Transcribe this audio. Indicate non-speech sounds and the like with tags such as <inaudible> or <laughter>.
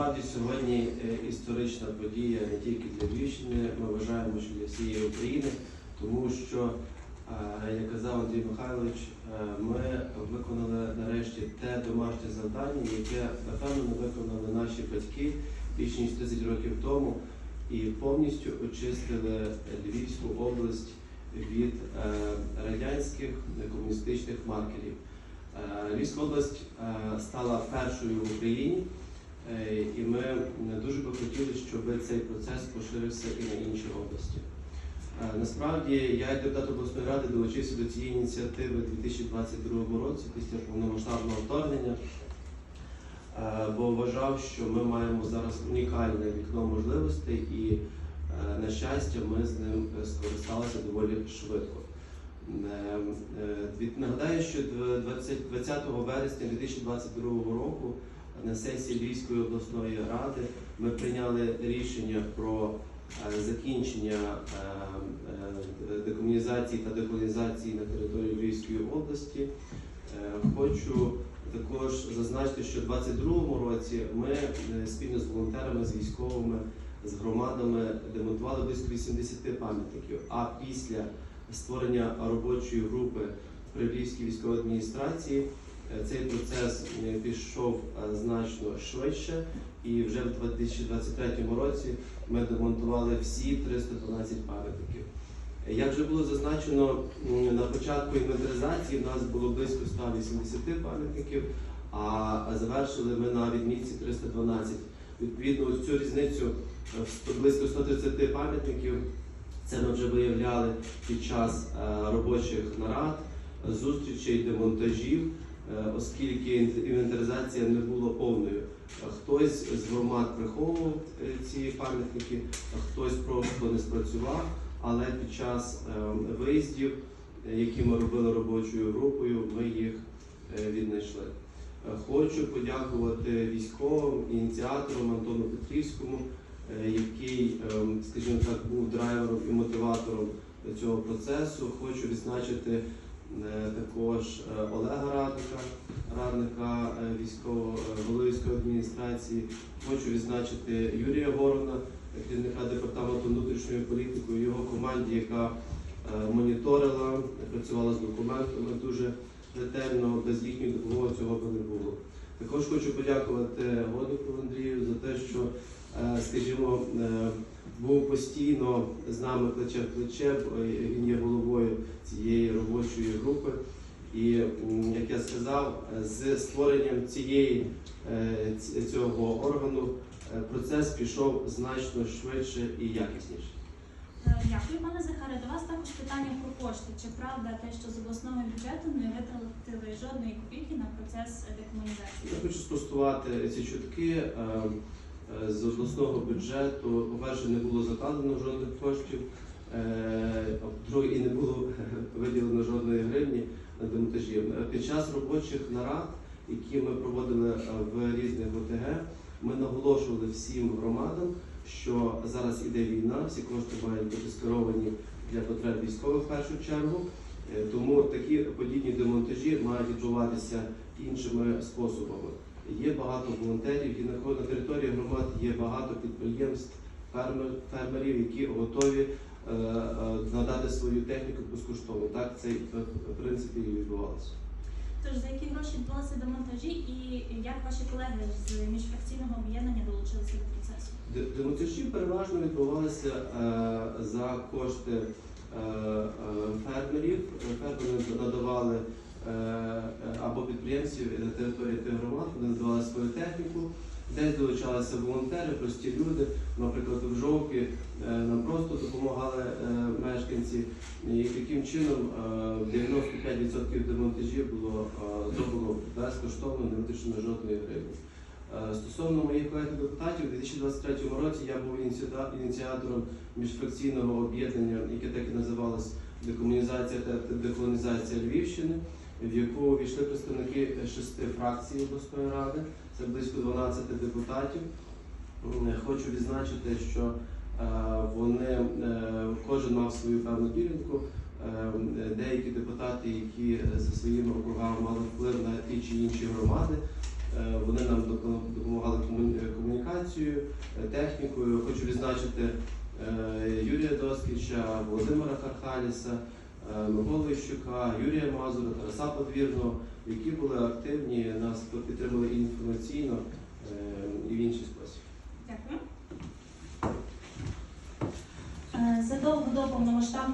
насправді сьогодні е, історична подія не тільки для Львівщини, ми вважаємо, що для всієї України, тому що, е, як казав Андрій Михайлович, е, ми виконали нарешті те домашнє завдання, яке напевно виконали наші батьки більш ніж 30 років тому, і повністю очистили Львівську область від радянських комуністичних маркерів. Львівська область стала першою в Україні, і ми дуже би хотіли, щоб цей процес поширився і на інші області. Е, Насправді я як депутат обласної ради долучився до цієї ініціативи у 2022 році після повномасштабного вторгнення, е, бо вважав, що ми маємо зараз унікальне вікно можливостей і, е, на щастя, ми з ним е, скористалися доволі швидко. Е, е, від- Нагадаю, що 20 20 вересня 2022 року на сесії Львівської обласної ради ми прийняли рішення про е, закінчення е, е, декомунізації та деколонізації на території Львівської області. Хочу також зазначити, що в 2022 році ми спільно з волонтерами, з військовими, з громадами демонтували близько 80 пам'ятників. А після створення робочої групи при Львівській військовій адміністрації цей процес е, пішов е, значно швидше, і вже в 2023 році ми демонтували всі 312 пам'ятників. Е, Як вже було зазначено на початку інвентаризації, в нас було близько 180 пам'ятників, а завершили ми на відмітці 312. Відповідно, цю різницю е, близько 130 пам'ятників це ми вже виявляли під час е, робочих нарад, зустрічей, демонтажів, е, оскільки інвентаризація не була повною. Е, Хтось з громад приховував е, ці пам'ятники, хтось просто не спрацював, але під час е, виїздів, е, які ми робили робочою групою, ми їх е, віднайшли. Е, Хочу подякувати військовим ініціаторам Антону Петрівському, е, який, скажімо так, був драйвером і мотиватором цього процесу. Хочу відзначити е, також е, Олега Радника, радника е, е, військової адміністрації. Хочу відзначити Юрія Ворона, керівника департаменту внутрішньої політики, його команді, яка е, моніторила, працювала з документами дуже ретельно, без їхньої допомоги цього би не було. Також хочу подякувати Годику Андрію за те, що, е, скажімо, е, був постійно з нами плече в плече, він є головою цієї робочої групи. І як я сказав, з створенням цієї е, цього органу е, процес пішов значно швидше і якісніше. Е, Дякую, пане Захаре. До вас також питання про кошти. Чи правда те, що з обласного бюджету не витратили жодної копійки на процес декомунізації? Я хочу спростувати ці чутки. Е, З обласного бюджету, по-перше, не було закладено жодних коштів, е, по-друге, і не було <laughs> виділено жодної гривні на демонтажі. Е, Під час робочих нарад, які ми проводили в різних ОТГ, ми наголошували всім громадам, що зараз іде війна, всі кошти мають бути скеровані для потреб військових в першу чергу. Тому такі подібні демонтажі мають відбуватися іншими способами. Є багато волонтерів, і на території громад є багато підприємств, фермер, фермерів, які готові е, е, надати свою техніку безкоштовно. Так це в принципі і відбувалося. Тож за які гроші відбулися демонтажі, і як ваші колеги з міжфракційного об'єднання долучилися до процесу? Демонтажі переважно відбувалися е, за кошти е, е, фермерів. Фермери надавали або підприємців на території тих громад, вони надавали свою техніку. Десь долучалися волонтери, прості люди. Наприклад, в жовтні е, нам просто допомагали е, мешканці. І таким чином е, 95% демонтажів було е, зроблено безкоштовно, не витрачено жодної гривні. Е, Стосовно моїх колег депутатів, у 2023 році я був ініціатором міжфракційного об'єднання, яке так і називалось Декомунізація та деколонізація Львівщини, в яку увійшли представники шести фракцій обласної ради, це близько 12 депутатів. Хочу відзначити, що е, вони е, кожен мав свою певну ділянку. Е, Деякі депутати, які за своїми округами мали вплив на ті чи інші громади, Е, Вони нам допомагали комуні- комунікації. інформацією, е, технікою. Хочу відзначити е, Юрія Доскіча, Володимира Хархаліса, е, Миколи Щука, Юрія Мазура, Тараса Подвірного, які були активні, нас підтримали інформаційно е, і в інший спосіб. Дякую. Е, Задовго до повномасштабного